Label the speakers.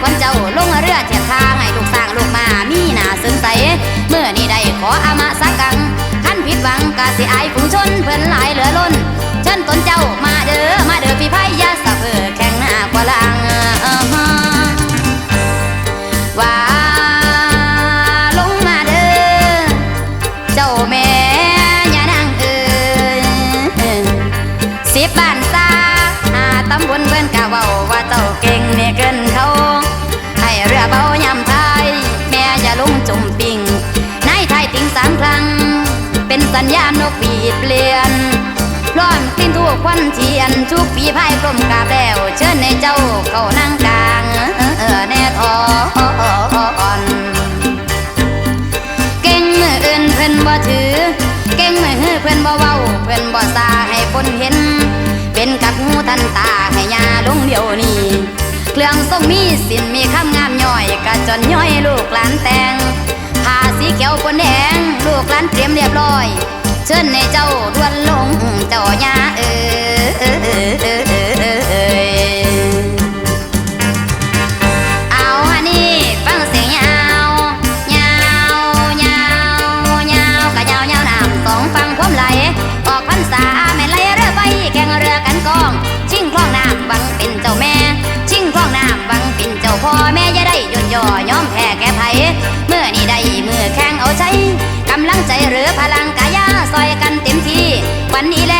Speaker 1: ควันเจ้าลงเรือเทียบทางให้ลูกสร้างลูกมามีหน้าสนใจเมื่อนี้ได้ขออามาสักกังขั้นผิดหวังกาสิอายฝูงชนเพิ่นหลายเหลือล้นเชิญตนเจ้ามาเด้อมาเด้อพี่ไพ่ยาสะเพอแข่งหน้าก นสัญญาณนกปีเปลี่ยนพร้อมติ้นทุกควันเทียนทุกปีพายกลมกาบแล้ว เชิญในเจ้าเข้านั่งกลางแน่ทอนเก่งมืออื่นเพิ่นบ่ถือ เก่งมือฮือเพิ่นบ่เว้า เพิ่นบ่ซาให้คนเห็น เป็นกับหูทันตาให้ยาลงเดียวนี้เครื่องทรงมีสินมีคำงามย่อยกระจนย่อยลูกหลานแต่งผ้าสีเขียวปนแดงลูกหลานเตรียมเรียบร้อย ชิญในเจ้าดวนลงเจ้าย่าเอ้ยเอาอันนี้ฟังเสียงยาวยาวยาวยากะยาวยาวน้ำสองฟังพร้อมไหลออกพรรษาแม่ไหลเรือไปแข่ วันนี้แล้ว